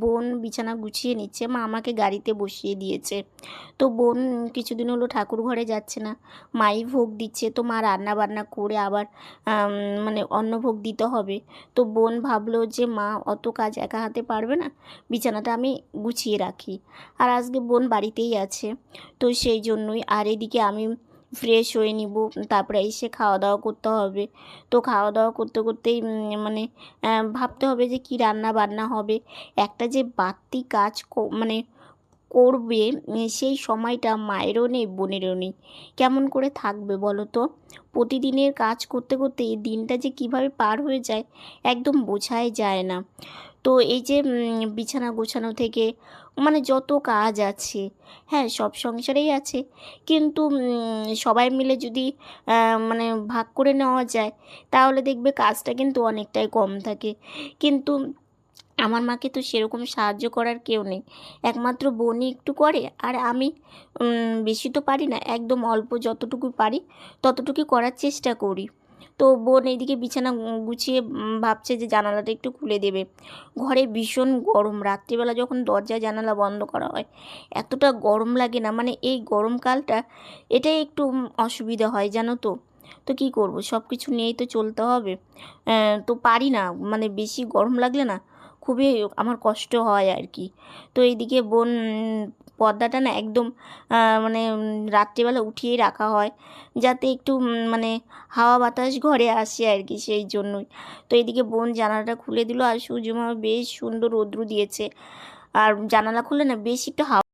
বোন বিছানা গুছিয়ে নিচ্ছে, মা আমাকে গাড়িতে বসিয়ে দিয়েছে। তো বোন কিছুদিন হলো ঠাকুর ঘরে যাচ্ছে না, মাই ভোগ দিচ্ছে, তো মা রান্না বান্না করে আবার মানে অন্নভোগ দিতে হবে। তো বোন ভাবলো যে, মা অত কাজ একা হাতে পারবে না, বিছানাটা আমি গুছিয়ে রাখি। আর আজকে বোন বাড়িতেই আছে, তো সেই জন্যই। আর এদিকে আমি ফ্রেশ হয়ে নিব, তারপরে এসে খাওয়া দাওয়া করতে হবে। তো খাওয়া দাওয়া করতে করতেই মানে ভাবতে হবে যে কি রান্না বান্না হবে। একটা যে বাড়তি কাজ মানে করবে সেই সময়টা মায়েরও নেই, বোনেরও নেই। কেমন করে থাকবে বলো তো? প্রতিদিনের কাজ করতে করতে এই দিনটা যে কীভাবে পার হয়ে যায়, একদম বোঝাই যায় না। তো এই যে বিছানা গোছানো থেকে মানে যত কাজ আছে হ্যাঁ সব সংসারেই আছে। কিন্তু সবাই মিলে যদি মানে ভাগ করে নেওয়া যায়, তাহলে দেখবে কাজটা কিন্তু অনেকটাই কম থাকে। কিন্তু আমার মাকে তো সেরকম সাহায্য করার কেউ নেই। একমাত্র বোনই একটু করে, আর আমি বেশি তো পারি না, একদম অল্প যতটুকু পারি ততটুকু করার চেষ্টা করি। তো বোন এইদিকে বিছানা গুছিয়ে ভাবছে যে জানালাটা একটু খুলে দেবে। ঘরে ভীষণ গরম। রাত্রিবেলা যখন দরজা জানালা বন্ধ করা হয়, এতটা গরম লাগে না। মানে এই গরমকালটা, এটাই একটু অসুবিধা হয়, জানো তো। তো কি করব? সব কিছু নিয়েই তো চলতে হবে। তো পারি না। মানে বেশি গরম লাগলে না খুবই আমার কষ্ট হয় আর কি তো এইদিকে বোন, পর্দাটা না একদম মানে রাত্রিবেলা উঠিয়েই রাখা হয়। যাতে একটু মানে হাওয়া বাতাস ঘরে আসে আর কি সেই জন্যই। তো এইদিকে বোন জানালাটা খুলে দিল আর সূর্যমা বেশ সুন্দর রৌদ্র দিয়েছে। আর জানালা খুলে না বেশ একটু হাওয়া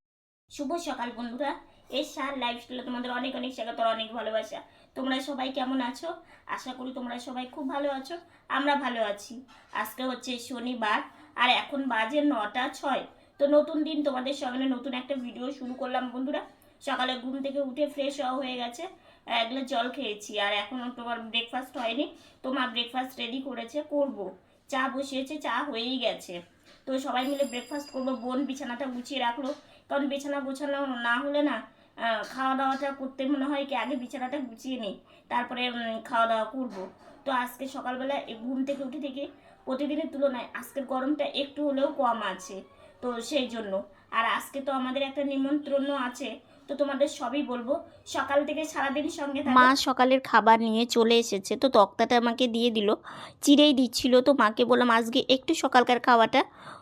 শুভ সকাল বন্ধুরা। এই সার লাইফস্টাইলে তোমাদের অনেক অনেক স্বাগত অনেক ভালোবাসা। তোমরা সবাই কেমন আছো? আশা করি তোমরা সবাই খুব ভালো আছো, আমরা ভালো আছি। আজকে হচ্ছে শনিবার আর এখন বাজে নটা ছয়। তো নতুন দিন, তোমাদের সঙ্গে নতুন একটা ভিডিও শুরু করলাম বন্ধুরা। সকালে ঘুম থেকে উঠে ফ্রেশ হওয়া হয়ে গেছে। এক জল খেয়েছি আর এখনও তোমার ব্রেকফাস্ট হয়নি। তোমার ব্রেকফাস্ট রেডি করেছে, করব। চা বসিয়েছে, চা হয়েই গেছে। তো সবাই মিলে ব্রেকফাস্ট করব, বোন বিছানাটা গুছিয়ে রাখল। কারণ বিছানা গোছানো না হলে না খাওয়া দাওয়াটা করতে মনে হয় কি আগে বিছানাটা গুছিয়ে নিই। তারপরে খাওয়া দাওয়া করব। তো আজকে সকালবেলা ঘুম থেকে উঠে থেকে প্রতিদিনের তুলনায় আজকের গরমটা একটু হলেও কম আছে, তো সেই জন্য। আর আজকে তো আমাদের একটা নিমন্ত্রণ আছে তো তোমাদের সবই বলব। সকাল থেকে সারাদিন সঙ্গে মা সকালের খাবার নিয়ে চলে এসেছে তো তক্তাটা আমাকে দিয়ে দিল। চিড়েই দিচ্ছিল তো মাকে বললাম আজকে একটু সকালকার খাওয়াটা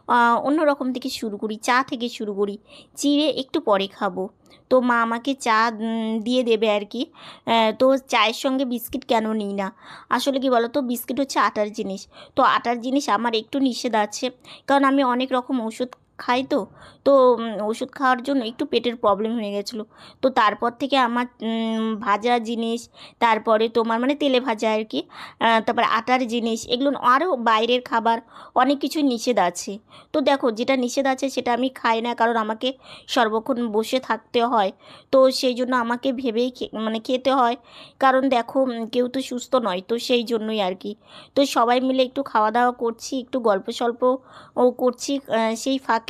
আহ, অন্য রকম থেকে শুরু করি চা থেকে শুরু করি চিড়ে একটু পরে খাব। তো মা আমাকে চা দিয়ে দেবে আর কি। তো চায়ের সঙ্গে বিস্কিট কেন নিই না? আসলে কি বলো তো বিস্কিট হচ্ছে আটার জিনিস। তো আটার জিনিস আমার একটু নিষেধ আছে কারণ আমি অনেক রকম ওষুধ খাই তো। তো ওষুধ খাওয়ার জন্য একটু পেটের প্রবলেম হয়ে গেছিল। তো তারপর থেকে আমার ভাজা জিনিস, তারপরে তোমার মানে তেলে ভাজা আর কি তারপর আটার জিনিস, এগুলো আরও বাইরের খাবার, অনেক কিছু নিষেধ আছে। তো দেখো, যেটা নিষেধ আছে সেটা আমি খাই না, কারণ আমাকে সর্বক্ষণ বসে থাকতে হয়। তো সেই জন্য আমাকে ভেবেই মানে খেতে হয়। কারণ দেখো কেউ তো সুস্থ নয়, তো সেই জন্যই আর কি। তো সবাই মিলে একটু খাওয়া দাওয়া করছি, একটু গল্প সল্প করছি সেই ফাঁকে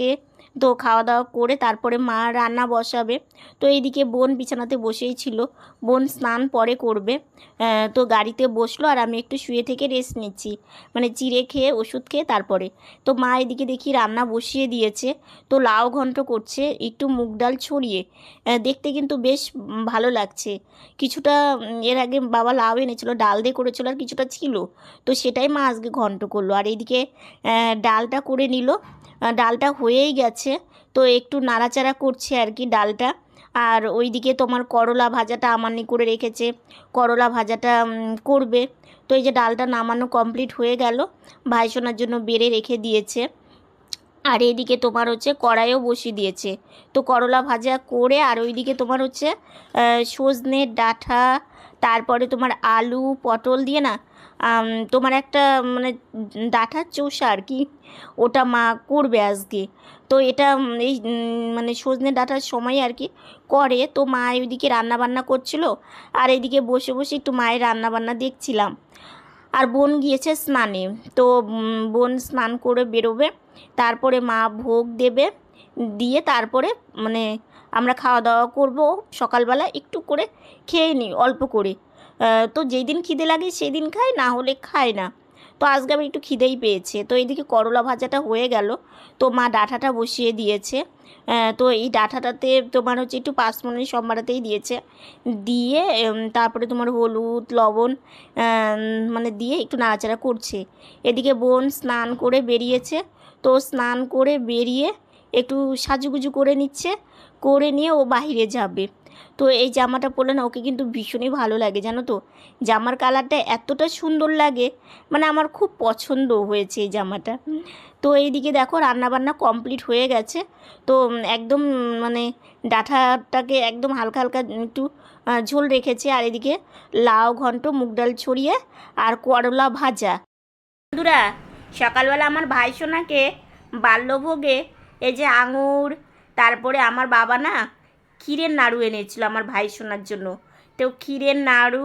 তো খাওয়া দাওয়া করে তারপরে মা রান্না বসাবে। তো এইদিকে বোন বিছানাতে বসেই ছিল। বোন স্নান পরে করবে। তো গাড়িতে বসল আর আমি একটু শুয়ে থেকে রেস্ট নিচ্ছি। মানে চিড়ে খেয়ে, ওষুধ খেয়ে তারপরে। তো মা এদিকে দেখি রান্না বসিয়ে দিয়েছে। তো লাউ ঘন্ট করছে, একটু মুগ ডাল ছড়িয়ে। দেখতে কিন্তু বেশ ভালো লাগছে। কিছুটা এর আগে বাবা লাউ এনেছিল, ডাল দিয়ে করেছিল আর কিছুটা ছিল। তো সেটাই মা আজকে ঘন্ট করল। আর এইদিকে ডালটা করে নিল। ডালটা হয়েই গেছে। তো একটু নাড়াচাড়া করছে আর কি ডালটা। আর ওইদিকে তোমার করলা ভাজাটা আমানি করে রেখেছে। করলা ভাজাটা করবে। তো এই যে ডালটা নামানো কমপ্লিট হয়ে গেল। ভাইসোনার জন্য বেড়ে রেখে দিয়েছে। আর এইদিকে তোমার হচ্ছে কড়াইও বসিয়ে দিয়েছে। তো করলা ভাজা করে আর ওইদিকে তোমার হচ্ছে আহ, সজনের ডাঁটা তারপরে তোমার আলু পটল দিয়ে না তোমার একটা মানে ডাঁটার চোষা আর কি, ওটা মা করবে আজকে। তো এটা এই মানে সজনে ডাঁটার সময় আর কি করে, তো মা ওইদিকে রান্নাবান্না করছিল, আর এইদিকে বসে বসে একটু মায়ের রান্নাবান্না দেখছিলাম। আর বোন গিয়েছে স্নানে, তো বোন স্নান করে বেরোবে, তারপরে মা ভোগ দেবে, দিয়ে তারপরে মানে আমরা খাওয়া দাওয়া করব, সকালবেলা একটু করে খেয়ে নিই, অল্প করে। তো যেই দিন খিদে লাগে সেই দিন খাই, না হলে খাই না। তো আজকে আমি একটু খিদেই পেয়েছে। তো এইদিকে করলা ভাজাটা হয়ে গেল। তো মা ডাঁটাটা বসিয়ে দিয়েছে। তো এই ডাঁটাটাতে তোমার হচ্ছে একটু পাঁচফোড়ন সম্বারাতেই দিয়েছে। দিয়ে তারপরে তোমার হলুদ, লবণ মানে দিয়ে একটু নাড়াচাড়া করছে। এদিকে বোন স্নান করে বেরিয়েছে। তো স্নান করে বেরিয়ে একটু সাজুগুজু করে নিচ্ছে। করে নিয়ে ও বাইরে যাবে। তো এই জামাটা পরলে না ওকে কিন্তু ভীষণই ভালো লাগে জানো তো? জামার কালারটা এতটা সুন্দর লাগে মানে আমার খুব পছন্দ হয়েছে এই জামাটা। তো এইদিকে দেখো রান্নাবান্না কমপ্লিট হয়ে গেছে তো একদম মানে ডাঁটাটাকে একদম হালকা হালকা একটু ঝোল রেখেছে আর এদিকে লাউ ঘন্ট মুগ ডাল ছড়িয়ে আর করলা ভাজা। বন্ধুরা সকালবেলা আমার ভাই সোনাকে বাল্যভোগে এই যে আঙুর তারপরে আমার বাবা না ক্ষীরের নাড়ু এনেছিল আমার ভাই সোনার জন্য। তো ক্ষীরের নাড়ু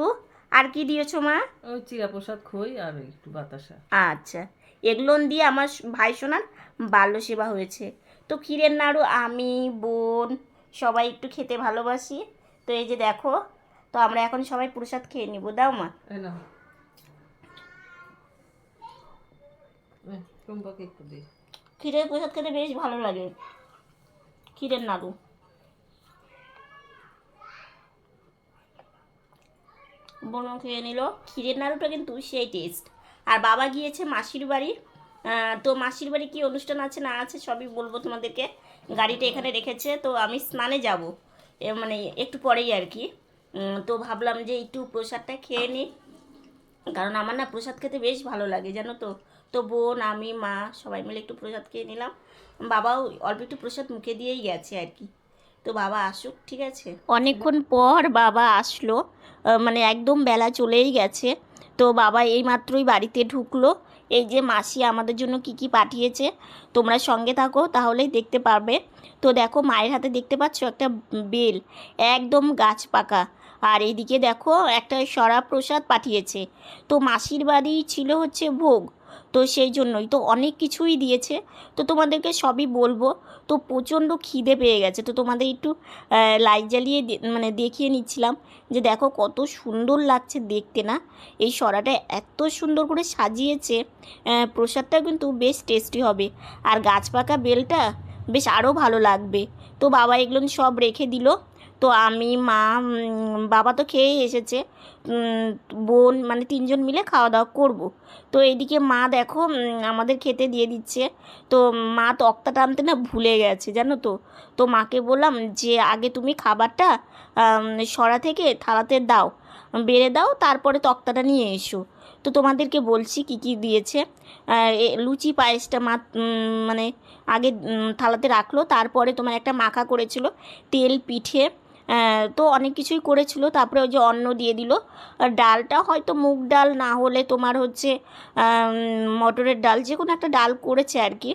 আর কি দিয়েছ মা? ওই চিরা প্রসাদ খই আর একটু বাতাসা। আচ্ছা এগুলো দিয়ে আমার ভাই সোনার বাল্য সেবা হয়েছে। তো ক্ষীরের নাড়ু আমি বোন সবাই একটু খেতে ভালোবাসি। তো এই যে দেখো তো আমরা এখন সবাই প্রসাদ খেয়ে নিব। দাও মা। ক্ষীরের প্রসাদ খেতে বেশ ভালো লাগে। ক্ষীরের নাড়ু। বোনও খেয়ে নিল। ক্ষীরের নাড়ুটা কিন্তু সেই টেস্ট আর বাবা গিয়েছে মাসির বাড়ি। তো মাসির বাড়ি কি অনুষ্ঠান আছে না আছে সবই বলব তোমাদেরকে। গাড়িটা এখানে রেখেছে, তো আমি স্নানে যাব। মানে একটু পরেই আর কি। তো ভাবলাম যে একটু প্রসাদটা খেয়ে নিই। কারণ আমার না প্রসাদ খেতে বেশ ভালো লাগে, জানো তো। তো বোন, আমি, মা সবাই মিলে একটু প্রসাদ খেয়ে নিলাম। বাবাও অল্প একটু প্রসাদ মুখে দিয়েই গেছে আর কি। তো বাবা আসুক, ঠিক আছে? অনেকক্ষণ পর বাবা আসলো মানে একদম বেলা চলেই গেছে। তো বাবা এই মাত্রই বাড়িতে ঢুকলো। এই যে মাসি আমাদের জন্য কি কি পাঠিয়েছে, তোমরা সঙ্গে থাকো, তাহলেই দেখতে পারবে। তো দেখো, মায়ের হাতে দেখতে পাচ্ছ একটা বেল, একদম গাছ পাকা। আর এইদিকে দেখো, একটা সরা প্রসাদ পাঠিয়েছে। তো মাসির বাড়ি ছিল হচ্ছে ভোগ। তো সেই জন্যই তো অনেক কিছুই দিয়েছে। তো তোমাদেরকে সবই বলব। তো প্রচণ্ড খিদে পেয়ে গেছে। তো তোমাদের একটু লাইট জ্বালিয়ে মানে দেখিয়ে নিচ্ছিলাম যে দেখো কত সুন্দর লাগছে দেখতে না? এই সরাটা এত সুন্দর করে সাজিয়েছে। প্রসাদটা কিন্তু বেশ টেস্টি হবে। আর গাছ পাকা বেলটা বেশ আরও ভালো লাগবে। তো বাবা এগুলো সব রেখে দিল। তো আমি, মা বাবা তো খেয়েই এসেছে। বোন মানে তিনজন মিলে খাওয়া দাওয়া করব। তো এইদিকে মা দেখো আমাদের খেতে দিয়ে দিচ্ছে। তো মা তক্তা টানতে না ভুলে গেছে, জানো তো? তো মাকে বললাম যে, আগে তুমি খাবারটা সরা থেকে থালাতে দাও, বেড়ে দাও, তারপরে তক্তাটা নিয়ে এসো। তো তোমাদেরকে বলছি কি কি দিয়েছে। লুচি পায়েসটা মা মানে আগে থালাতে রাখল, তারপরে তোমার একটা মাখা করেছিল, তেল, পিঠে তো অনেক কিছুই করেছিল। তারপরে ওই যে অন্ন দিয়ে দিল। আর ডালটা হয়তো মুগ ডাল না হলে তোমার হচ্ছে মটরের ডাল যে কোনো একটা ডাল করেছে আর কি।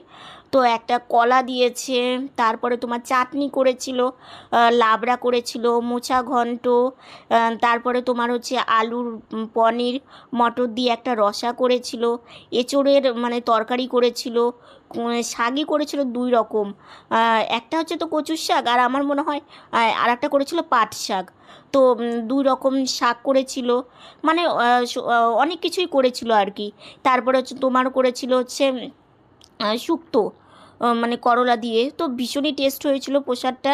তো একটা কলা দিয়েছে, তারপরে তোমার চাটনি করেছিল লাবড়া করেছিল, মোচা ঘন্ট তারপরে তোমার হচ্ছে আলুর পনির, মটর দিয়ে একটা রসা করেছিল, এঁচোড়ের মানে তরকারি করেছিল শাকই করেছিল দুই রকম একটা হচ্ছে তো কচুর শাক, আর আমার মনে হয় আর একটা করেছিল পাট শাক, তো দুই রকম শাক করেছিল মানে অনেক কিছুই করেছিল আর কি, তারপরে হচ্ছে তোমার করেছিল হচ্ছে শুক্তো মানে করলা দিয়ে। তো ভীষণই টেস্ট হয়েছিল প্রসাদটা।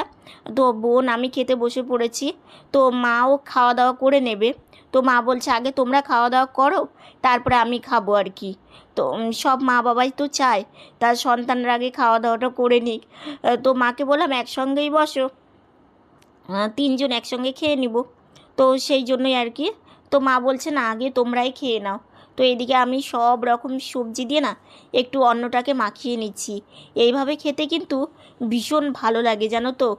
তো বোন, আমি খেতে বসে পড়েছি। তো মাও খাওয়া দাওয়া করে নেবে। তো মা বলছে, আগে তোমরা খাওয়া দাওয়া করো, তারপরে আমি খাব আর কি। তো সব মা বাবাই তো চায়। তার সন্তানরা আগে খাওয়া দাওয়াটা করে নিক। তো মাকে বললাম, একসঙ্গেই বসো। তিনজন একসঙ্গে খেয়ে নিব। তো সেই জন্যই আর কি। তো মা বলছে, না, আগে তোমরাই খেয়ে নাও। তো এদিকে আমি সব রকম সবজি দিয়ে না একটু অন্নটাকে মাখিয়ে নিচ্ছি। এইভাবে খেতে কিন্তু ভীষণ ভালো লাগে, জানো তো?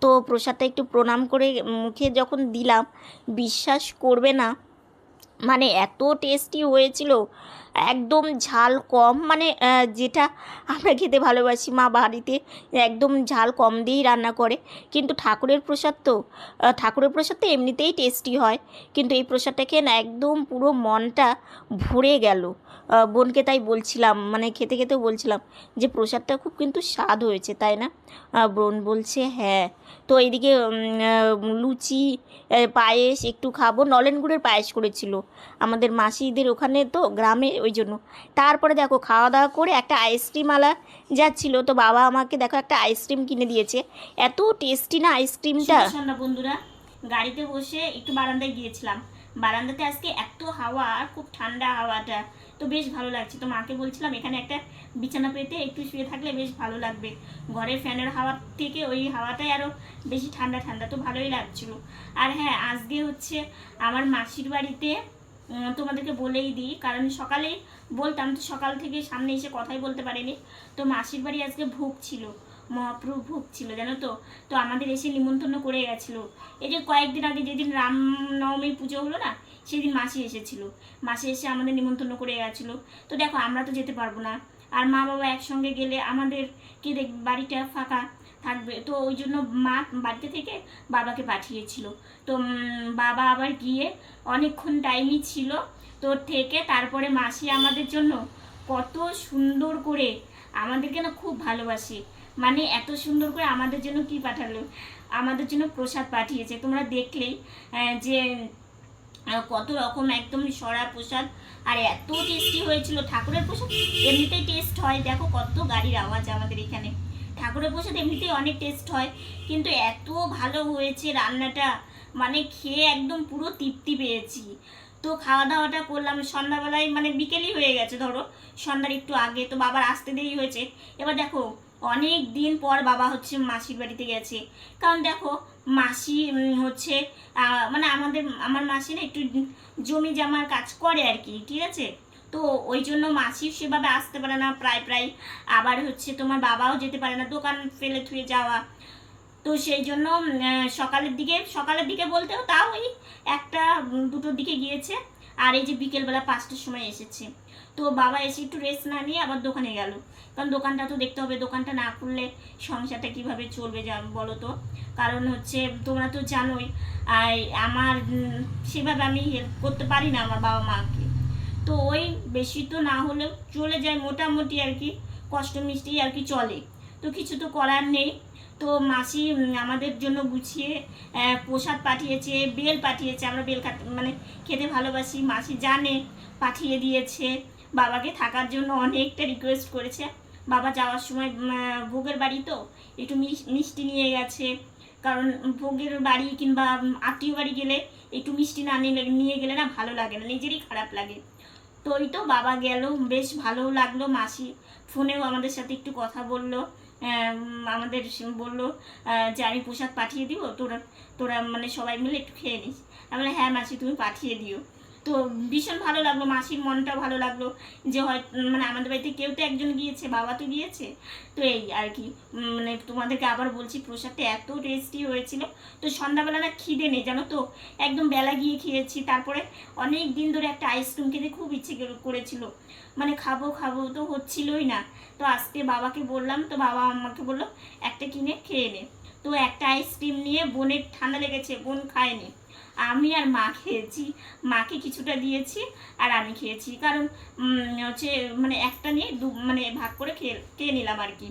তো প্রসাদটা একটু প্রণাম করে মুখে যখন দিলাম, বিশ্বাস করবে না মানে এত টেস্টি হয়েছিল, একদম ঝাল কম মানে যেটা আমরা খেতে ভালোবাসি মা বাড়িতে, একদম ঝাল কম দিয়েই রান্না করে। কিন্তু ঠাকুরের প্রসাদ তো ঠাকুরের প্রসাদ তো এমনিতেই টেস্টি হয়, কিন্তু এই প্রসাদটা খেয়ে না একদম পুরো মনটা ভরে গেল। বোনকে তাই বলছিলাম মানে খেতে খেতে বলছিলাম যে প্রসাদটা খুব কিন্তু স্বাদ হয়েছে তাই না? বোন বলছে হ্যাঁ। তো আহ, লুচি পায়েস একটু খাব। নলেন গুড়ের পায়েস করেছিল আমাদের মাসিদের ওখানে তো গ্রামে ওই জন্য। তারপরে দেখো খাওয়া দাওয়া করে একটা আইসক্রিমওয়ালা যাচ্ছিল। তো বাবা আমাকে দেখো একটা আইসক্রিম কিনে দিয়েছে। এত টেস্টি না আইসক্রিমটা? বন্ধুরা গাড়িতে বসে একটু বারান্দায় গিয়েছিলাম। বারান্দাতে আজকে এত হাওয়া খুব ঠান্ডা হাওয়াটা। তো বেশ ভালো লাগছে। তো মাকে বলছিলাম, এখানে একটা বিছানা পেতে একটু শুয়ে থাকলে বেশ ভালো লাগবে। ঘরের ফ্যানের হাওয়ার থেকে ওই হাওয়াটাই আরও বেশি ঠান্ডা ঠান্ডা। তো ভালোই লাগছিল। আর হ্যাঁ আজকে হচ্ছে আমার মাসির বাড়িতে তোমাদেরকে বলেই দিই, কারণ সকালেই বলতাম, তো সকাল থেকে সামনে এসে কথাই বলতে পারিনি। তো মাসির বাড়ি আজকে ভোগ ছিল মহাপ্রভু ভোগ ছিল, জানো তো? তো আমাদের এসে নিমন্ত্রণ করে গেছিল। এই যে কয়েকদিন আগে যেদিন রামনবমী পুজো হলো না সেদিন মাসি এসেছিল। মাসি এসে আমাদের নিমন্ত্রণ করে গেছিল। তো দেখো, আমরা তো যেতে পারব না। আর মা বাবা একসঙ্গে গেলে আমাদের কি দেখ, বাড়িটা ফাঁকা থাকবে। তো ওই জন্য মা বাড়িতে থেকে বাবাকে পাঠিয়েছিল। তো বাবা আবার গিয়ে অনেকক্ষণ টাইমই ছিল। তো থেকে তারপরে মাসি আমাদের জন্য কত সুন্দর করে আমাদেরকে না খুব ভালোবাসে। মানে এত সুন্দর করে আমাদের জন্য কি পাঠালো? আমাদের জন্য প্রসাদ পাঠিয়েছে। তোমরা দেখলেই যে কত রকম একদম সরা প্রসাদ। আর এত টেস্টি হয়েছিল। ঠাকুরের প্রসাদ এমনিতেই টেস্ট হয়। দেখো কত গাড়ির আওয়াজ আমাদের এখানে। ঠাকুরের প্রসাদ এমনিতেই অনেক টেস্ট হয়। কিন্তু এত ভালো হয়েছে রান্নাটা। মানে খেয়ে একদম পুরো তৃপ্তি পেয়েছি। তো খাওয়া দাওয়াটা করলাম। সন্ধ্যাবেলায় মানে বিকেলই হয়ে গেছে, ধরো। সন্ধ্যার একটু আগে। তো বাবার আসতে দেরি হয়েছে। এবার দেখো অনেক দিন পর বাবা হচ্ছে মাসির বাড়িতে গেছে। কারণ দেখো, মাসি হচ্ছে মানে আমাদের, আমার মাসি না একটু জমি জামার কাজ করে আর কি ঠিক আছে? তো ওই জন্য মাসি সেভাবে আসতে পারে না, প্রায় প্রায়। আবার হচ্ছে তোমার বাবাও যেতে পারে না, দোকান ফেলে থুয়ে যাওয়া। তো সেই জন্য সকালের দিকে সকালের দিকে বলতেও তাও ওই একটা দুটোর দিকে গিয়েছে। আর এই যে বিকেলবেলা পাঁচটার সময় এসেছে। তো বাবা এসে একটু রেস্ট না নিয়ে আবার দোকানে গেল। কারণ দোকানটা তো দেখতে হবে, দোকানটা না খুললে সংসারটা কীভাবে চলবে বলো তো? কারণ হচ্ছে তোমরা তো জানোই আমার সেভাবে আমি হেল্প করতে পারি না আমার বাবা মাকে। তো ওই বেশি তো না হলেও চলে যায় মোটামুটি আর কি, কষ্ট মিষ্টি আর কি চলে। তো কিছু তো করার নেই। তো মাসি আমাদের জন্য গুছিয়ে প্রসাদ পাঠিয়েছে, বেল পাঠিয়েছে। আমরা বেল মানে খেতে ভালোবাসি, মাসি জানে, পাঠিয়ে দিয়েছে। বাবাকে থাকার জন্য অনেকটা রিকোয়েস্ট করেছে। বাবা যাওয়ার সময় ভোগের বাড়ি তো? একটু মিষ্টি নিয়ে গেছে। কারণ ভোগের বাড়ি কিংবা আত্মীয় বাড়ি গেলে একটু মিষ্টি না নিয়ে গেলে না ভালো লাগে না, নিজেরই খারাপ লাগে। তো ওই তো বাবা গেল, বেশ ভালো লাগল। মাসি ফোনেও আমাদের সাথে একটু কথা বলল। আমাদের বলল যে আমি প্রসাদ পাঠিয়ে দিব, তোরা তোরা মানে সবাই মিলে একটু খেয়ে নিস। আমি হ্যাঁ মাসি, তুমি পাঠিয়ে দিও। তো ভীষণ ভালো লাগল, মাসির মনটা ভালো লাগল যে হয় মানে আমাদের বাড়িতে কেউ তো একজন গিয়েছে, বাবা তো গিয়েছে। তো এই আর কি মানে তোমাদেরকে আবার বলছি, প্রসাদটা এত টেস্টি হয়েছিল। তো সন্ধ্যাবেলা না খিদে নেই, জানো তো? একদম বেলা গিয়ে খেয়েছি, তারপরে অনেক দিন ধরে একটা আইসক্রিম খেতে খুব ইচ্ছে করে- করেছিল। মানে খাব খাব তো হচ্ছিলই না। তো আজকে বাবাকে বললাম, তো বাবা আমাকে বলল, একটা কিনে খেয়ে নে। তো একটা আইসক্রিম নিয়ে বোনের ঠান্ডা লেগেছে, বোন খায়নি। আমি আর মা খেয়েছি। মাকে কিছুটা দিয়েছি আর আমি খেয়েছি। কারণ হচ্ছে মানে একটা নিয়ে দু মানে ভাগ করে খেয়ে খেয়ে নিলাম আর কি।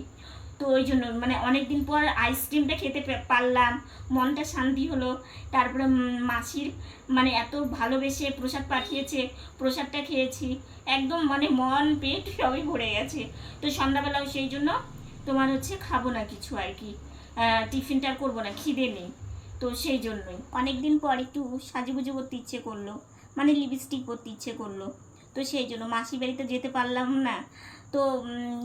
তো ওই জন্য মানে অনেক দিন পর আইসক্রিমটা খেতে পারলাম। মনটা শান্তি হলো। তারপরে মাসির মানে এত ভালোবেসে প্রসাদ পাঠিয়েছে, প্রসাদটা খেয়েছি। একদম মানে মন, পেট সবই ভরে গেছে। তো সন্ধ্যাবেলাও সেই জন্য তোমার হচ্ছে খাব না কিছু আর কি। টিফিনটা করব না, খিদে নেই। তো সেই জন্যই। অনেক দিন পর একটু সাজুগুজু করতে ইচ্ছে করল মানে লিপস্টিক করতে ইচ্ছে করল। তো সেই জন্য মাসি বাড়িতে যেতে পারলাম না। তো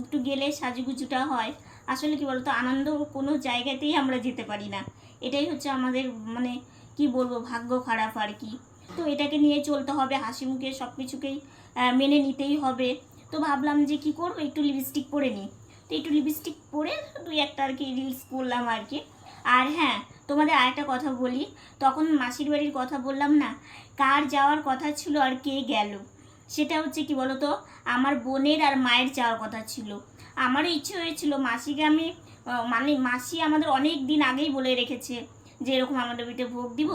একটু গেলে সাজুগুজুটা হয়। আসলে কি বলতো, আনন্দ কোনো জায়গাতেই আমরা যেতে পারি না। এটাই হচ্ছে আমাদের মানে কি বলব, ভাগ্য খারাপ আর কি। তো এটাকে নিয়ে চলতে হবে, হাসি মুখে সব কিছুকেই মেনে নিতেই হবে। তো ভাবলাম যে কি করব, একটু লিপস্টিক পরে নিই। তো একটু লিপস্টিক পরে দুই একটা আর কি রিলস করলাম আর কি। আর হ্যাঁ তোমাদের আরেকটা কথা বলি। তখন মাসির বাড়ির কথা বললাম না? কার যাওয়ার কথা ছিল আর কে গেল? সেটা হচ্ছে কি বলতো? আমার বোনের আর মায়ের যাওয়ার কথা ছিল। আমারও ইচ্ছে হয়েছিল মাসিকে আমি মানে মাসি আমাদের অনেক দিন আগেই বলে রেখেছে যে এরকম আমাদের বাড়িতে ভোগ দিব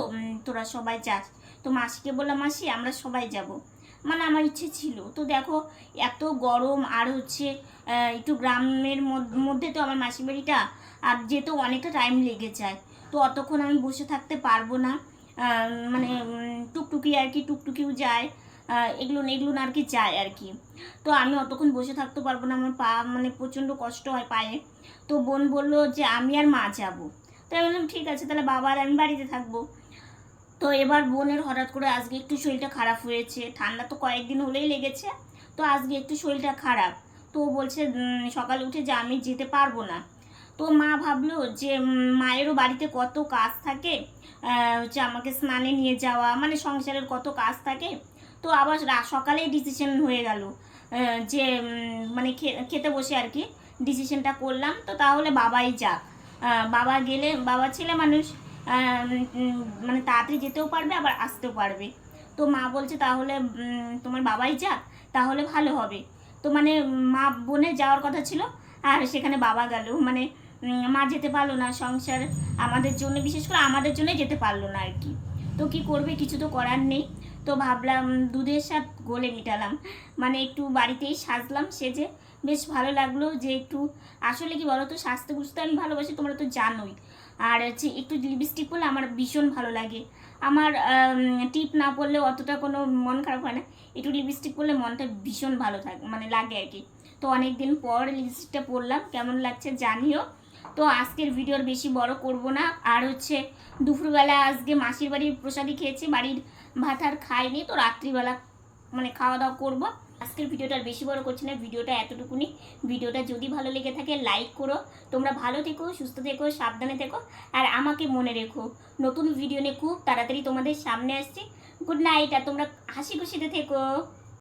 তোরা সবাই যাস। তো মাসিকে বললাম, মাসি, আমরা সবাই যাব। মানে আমার ইচ্ছে ছিল। তো দেখো, এত গরম আর হচ্ছে একটু গ্রামের মধ্যে তো আমার মাসির বাড়িটা, আর যেতেও অনেকটা টাইম লেগে যায়। তো অতক্ষণ আমি বসে থাকতে পারব না। মানে টুকটুকি আর কি, টুকটুকিও যায়। এগুলো এগুলো আর কি যায় আর কি। তো আমি অতক্ষণ বসে থাকতে পারব না, আমার পা মানে প্রচণ্ড কষ্ট হয় পায়ে। তো বোন বলল যে, আমি আর মা যাব। তো আমি বললাম, ঠিক আছে, তাহলে বাবা আর আমি বাড়িতে থাকব। তো এবার বোনের হঠাৎ করে আজকে একটু শরীরটা খারাপ হয়েছে। ঠান্ডা তো কয়েকদিন হলেই লেগেছে, তো আজকে একটু শরীরটা খারাপ। তো বলছে সকালে উঠে যে, আমি যেতে পারব না। তো মা ভাবলো যে মায়েরও বাড়িতে কত কাজ থাকে হচ্ছে আমাকে স্নানে নিয়ে যাওয়া মানে সংসারের কত কাজ থাকে। তো আবার সকালেই ডিসিশন হয়ে গেল যে মানে খেতে বসে আর কি ডিসিশনটা করলাম। তো তাহলে বাবাই যাক। বাবা গেলে, বাবা ছেলে মানুষ মানে তাড়াতাড়ি যেতেও পারবে, আবার আসতেও পারবে। তো মা বলছে, তাহলে তোমার বাবাই যাক, তাহলে ভালো হবে। তো মানে মা বোনের যাওয়ার কথা ছিল, আর সেখানে বাবা গেল। মানে মা যেতে পারল না সংসার আমাদের জন্য, বিশেষ করে আমাদের জন্য যেতে পারল না আর কি। তো কি করবে কিছু তো করার নেই। তো ভাবলাম দুধের সাথ গোলে মিটালাম। মানে একটু বাড়িতেই সাজলাম সেজে। বেশ ভালো লাগল যে একটু, আসলে কি বলো তো স্বাস্থ্য বুঝতে আমি ভালোবাসি, তোমরা তো জানোই। আর হচ্ছে একটু লিপস্টিক পরলে আমার ভীষণ ভালো লাগে। আমার টিপ না পড়লে অতটা কোনো মন খারাপ হয় না। একটু লিপস্টিক পরলে মনটা ভীষণ ভালো থাকে মানে লাগে আর কি। তো অনেক দিন পর লিপস্টিকটা পরলাম, কেমন লাগছে জানিও। তো আজকের ভিডিওর বেশি বড় করব না। আর হচ্ছে, দুপুরবেলা আজকে মাসির বাড়ির প্রসাদই খেয়েছি, বাড়ির ভাত আর খাইনি, তো রাত্রিবেলা মানে খাওয়া দাওয়া করব। আজকের ভিডিওটা বেশি বড় করছি না, ভিডিওটা এতটুকুনি। ভিডিওটা যদি ভালো লেগে থাকে লাইক করো। তোমরা ভালো থেকো, সুস্থ থেকো, সাবধানে থেকো, আর আমাকে মনে রেখো, নতুন ভিডিও নিয়ে খুব তাড়াতাড়ি তোমাদের সামনে আসছি। গুড নাইট আর তোমরা হাসি খুশিতে থেকো।